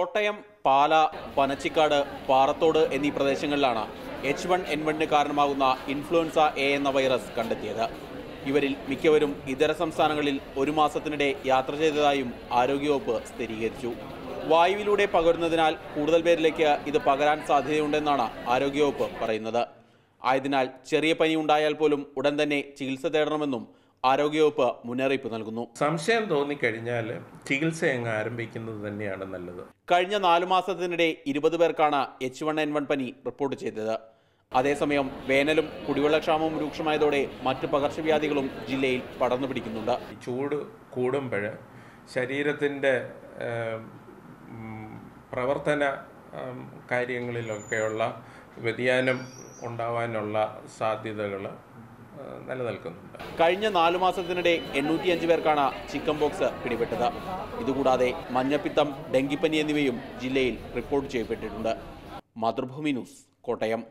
കോട്ടയം പാല പനച്ചിക്കാട് പാറത്തോട് എന്നീ പ്രദേശങ്ങളിലാണ് H one N വണ്ണിന് കാരണമാകുന്ന ഇൻഫ്ലുവൻസ എ എന്ന വൈറസ് കണ്ടെത്തിയത്. ഇവരിൽ മിക്കവരും ഇതര സംസ്ഥാനങ്ങളിൽ ഒരു മാസത്തിനിടെ യാത്ര ചെയ്തതായും ആരോഗ്യവകുപ്പ് സ്ഥിരീകരിച്ചു. വായുവിലൂടെ പകരുന്നതിനാൽ കൂടുതൽ പേരിലേക്ക് ഇത് പകരാൻ സാധ്യതയുണ്ടെന്നാണ് ആരോഗ്യവകുപ്പ് പറയുന്നത്. ആയതിനാൽ ചെറിയ പനി ഉണ്ടായാൽ പോലും ഉടൻ തന്നെ ചികിത്സ തേടണമെന്നും ആരോഗ്യവകുപ്പ് മുന്നറിയിപ്പ് നൽകുന്നു. സംശയം തോന്നിക്കഴിഞ്ഞാൽ ചികിത്സ അങ്ങ് ആരംഭിക്കുന്നത് തന്നെയാണ് നല്ലത്. കഴിഞ്ഞ നാലു മാസത്തിനിടെ ഇരുപത് പേർക്കാണ് എച്ച് വൺ എൻ വൺ പനി റിപ്പോർട്ട് ചെയ്തത്. അതേസമയം വേനലും കുടിവെള്ളക്ഷാമവും രൂക്ഷമായതോടെ മറ്റ് പകർച്ചവ്യാധികളും ജില്ലയിൽ പടർന്നു പിടിക്കുന്നുണ്ട്. ചൂട് കൂടുമ്പോൾ ശരീരത്തിന്റെ പ്രവർത്തന കാര്യങ്ങളിലൊക്കെയുള്ള വ്യതിയാനം ഉണ്ടാവാനുള്ള സാധ്യതകൾ നിലനിൽക്കുന്നുണ്ട്. കഴിഞ്ഞ നാലു മാസത്തിനിടെ എണ്ണൂറ്റിയഞ്ച് പേർക്കാണ് ചിക്കൻ ബോക്സ് പിടിപെട്ടത്. ഇതുകൂടാതെ മഞ്ഞപ്പിത്തം ഡെങ്കിപ്പനി എന്നിവയും ജില്ലയിൽ റിപ്പോർട്ട് ചെയ്യപ്പെട്ടിട്ടുണ്ട്. മാതൃഭൂമി ന്യൂസ് കോട്ടയം.